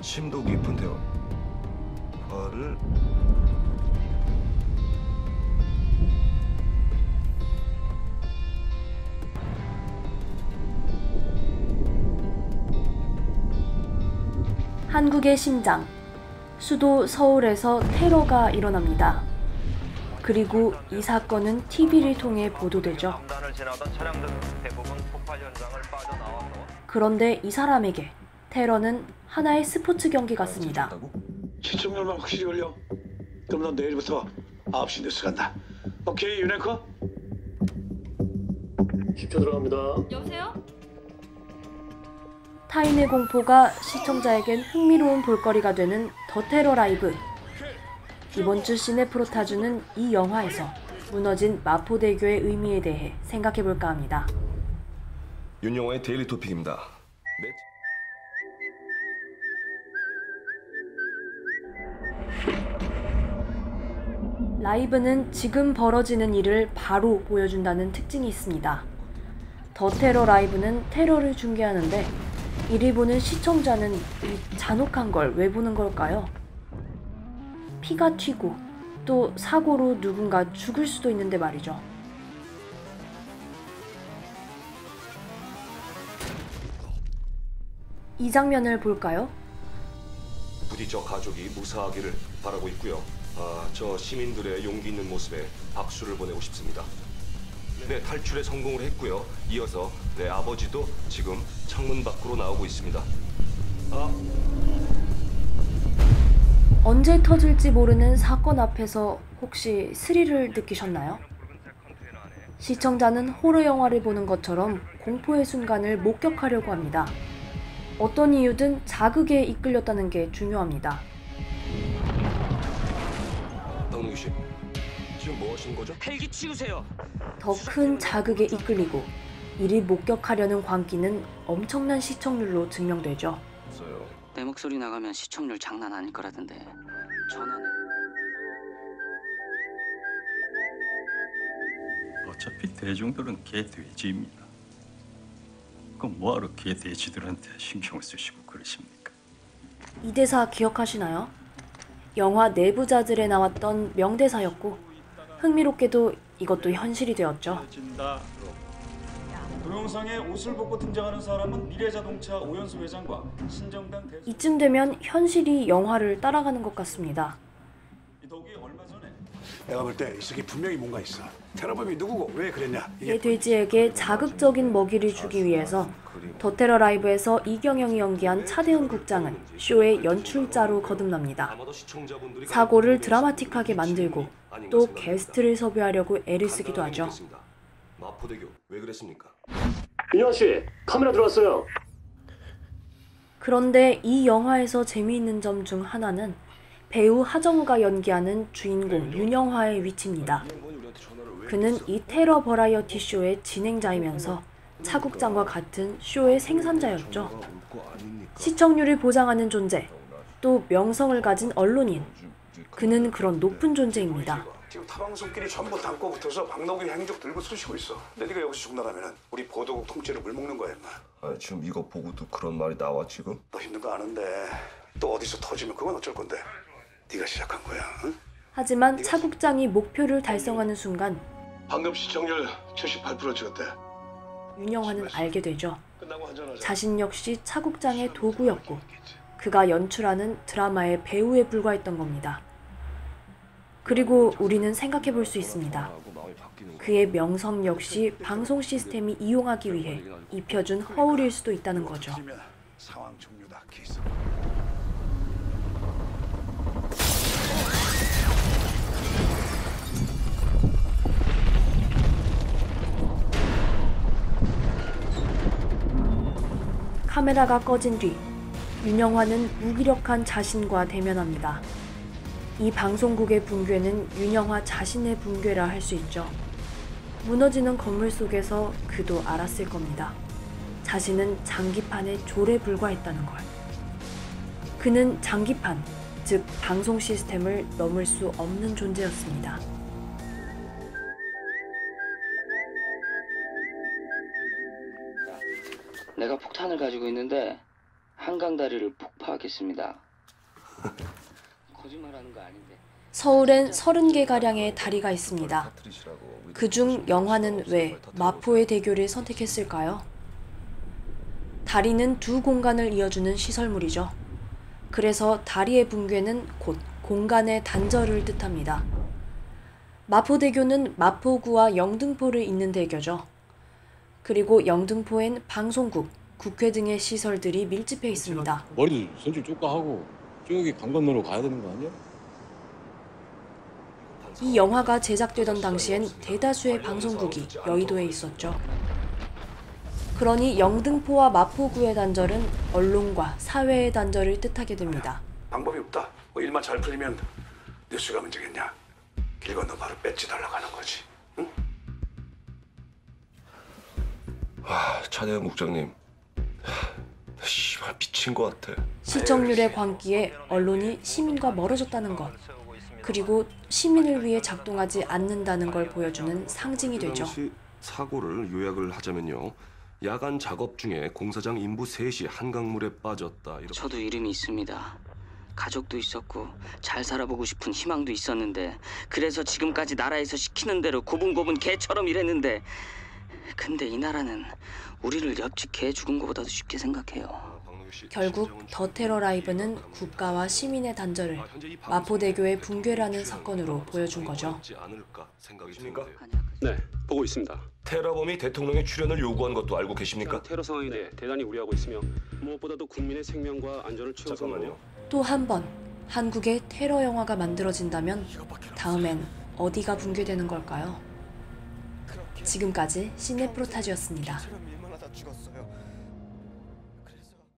심도 깊은 대화. 화를 한국의 심장, 수도 서울에서 테러가 일어납니다. 그리고 이 사건은 TV를 통해 보도되죠. 그런데 이 사람에게 테러는 하나의 스포츠 경기 같습니다. 시청률만 확실히 올려. 그럼 넌 내일부터 9시 뉴스 간다. 오케이, 유네커? 10초 들어갑니다. 여보세요? 타인의 공포가 시청자에겐 흥미로운 볼거리가 되는 더 테러 라이브. 이번 주 시네프로타주는 이 영화에서 무너진 마포대교의 의미에 대해 생각해 볼까 합니다. 윤영화의 데일리 토픽입니다. 매... 라이브는 지금 벌어지는 일을 바로 보여준다는 특징이 있습니다. 더 테러 라이브는 테러를 중계하는데 이를 보는 시청자는 이 잔혹한 걸 왜 보는 걸까요? 피가 튀고 또 사고로 누군가 죽을 수도 있는데 말이죠. 이 장면을 볼까요? 부디 저 가족이 무사하기를 바라고 있고요. 아, 저 시민들의 용기 있는 모습에 박수를 보내고 싶습니다. 네, 탈출에 성공을 했고요. 이어서 내 아버지도 지금 창문 밖으로 나오고 있습니다. 아, 언제 터질지 모르는 사건 앞에서 혹시 스릴을 느끼셨나요? 시청자는 호러 영화를 보는 것처럼 공포의 순간을 목격하려고 합니다. 어떤 이유든 자극에 이끌렸다는 게 중요합니다. 하시는 거죠? 헬기 치우세요. 더 큰 자극에 이끌리고 이를 목격하려는 광기는 엄청난 시청률로 증명되죠. 내 목소리 나가면 시청률 장난 아닐 거라던데. 전화는 어차피 대중들은 개돼지입니다. 그럼 뭐하러 개돼지들한테 신경을 쓰시고 그러십니까? 이 대사 기억하시나요? 영화 내부자들에 나왔던 명대사였고 흥미롭게도 이것도 현실이 되었죠. 동영상에 옷을 벗고 등장하는 사람은 미래자동차 오연수 회장과 신정당 대선. 이쯤 되면 현실이 영화를 따라가는 것 같습니다. 내가 볼 때이 속에 분명히 뭔가 있어. 테러범이 누구고 왜 그랬냐? 이 돼지에게 자극적인 먹이를 주기 위해서 더 테러 라이브에서 이경영이 연기한 차대훈 국장은 쇼의 연출자로 거듭납니다. 사고를 드라마틱하게 만들고 또 게스트를 섭외하려고 애를 쓰기도 하죠. 마포대교 왜 그랬습니까? 윤영아 씨, 카메라 들어왔어요. 그런데 이 영화에서 재미있는 점 중 하나는 배우 하정우가 연기하는 주인공 윤영화의 위치입니다. 그는 이 테러 버라이어티 쇼의 진행자이면서 차국장과 같은 쇼의 생산자였죠. 시청률을 보장하는 존재, 또 명성을 가진 언론인. 그는 그런 높은 존재입니다. 지금 타방송끼리 전부 담고 붙어서 박노규 행적 들고 쑤시고 있어. 근데 네가 여기서 죽나가면은 우리 보도국 통째로 물먹는 거야, 임마. 아, 지금 이거 보고도 그런 말이 나와 지금? 너 힘든 거 아는데 또 어디서 터지면 그건 어쩔 건데. 네가 시작한 거야. 응? 하지만 차 국장이 목표를 달성하는 순간 방금 시청률 78% 찍었대. 윤영화는 알게 되죠. 자신 역시 차 국장의 도구였고 그가 연출하는 드라마의 배우에 불과했던 겁니다. 그리고 우리는 생각해 볼 수 있습니다. 그의 명성 역시 방송 시스템이 이용하기 위해 입혀준 허울일 수도 있다는 거죠. 카메라가 꺼진 뒤 윤영화는 무기력한 자신과 대면합니다. 이 방송국의 붕괴는 윤영화 자신의 붕괴라 할 수 있죠. 무너지는 건물 속에서 그도 알았을 겁니다. 자신은 장기판의 졸에 불과했다는 걸. 그는 장기판, 즉 방송 시스템을 넘을 수 없는 존재였습니다. 폭탄을 가지고 있는데 한강 다리를 폭파하겠습니다. 거짓말하는 거 아닌데. 서울엔 30개 가량의 다리가 있습니다. 그중 영화는 왜 마포의 대교를 선택했을까요? 다리는 두 공간을 이어주는 시설물이죠. 그래서 다리의 붕괴는 곧 공간의 단절을 뜻합니다. 마포대교는 마포구와 영등포를 잇는 대교죠. 그리고 영등포엔 방송국, 국회 등의 시설들이 밀집해 있습니다. 머리도 손질 쪼까 하고 저기 강 건너로 가야 되는 거 아니야? 이 영화가 제작되던 당시엔 대다수의 방송국이 여의도에 있었죠. 그러니 영등포와 마포구의 단절은 언론과 사회의 단절을 뜻하게 됩니다. 방법이 없다. 뭐 일만 잘 풀리면 뉴스가 문제겠냐? 길 건너 바로 배지 달라고 하는 거지. 응? 아, 차대현 국장님. 하, 씨발 미친 것 같아. 시청률의 광기에 언론이 시민과 멀어졌다는 것, 그리고 시민을 위해 작동하지 않는다는 걸 보여주는 상징이 되죠. 당시 사고를 요약을 하자면요. 야간 작업 중에 공사장 인부 셋이 한강물에 빠졌다. 이렇게. 저도 이름이 있습니다. 가족도 있었고 잘 살아보고 싶은 희망도 있었는데 그래서 지금까지 나라에서 시키는 대로 고분고분 개처럼 일했는데 근데 이 나라는 우리를 옆집 개 죽은 것보다도 쉽게 생각해요. 결국 더 테러 라이브는 국가와 시민의 단절을 아, 마포대교의 붕괴라는 사건으로 보여준 거죠. 네, 보고 있습니다. 테러범이 대통령의 출연을 요구한 것도 알고 계십니까? 테러 상황에 대해 대단히 우려하고 있으며 무엇보다도 국민의 생명과 안전을 최우선으로 잠깐만요. 또한 번 한국의 테러 영화가 만들어진다면 다음엔 어디가 붕괴되는 걸까요? 지금까지 시네프로타지였습니다.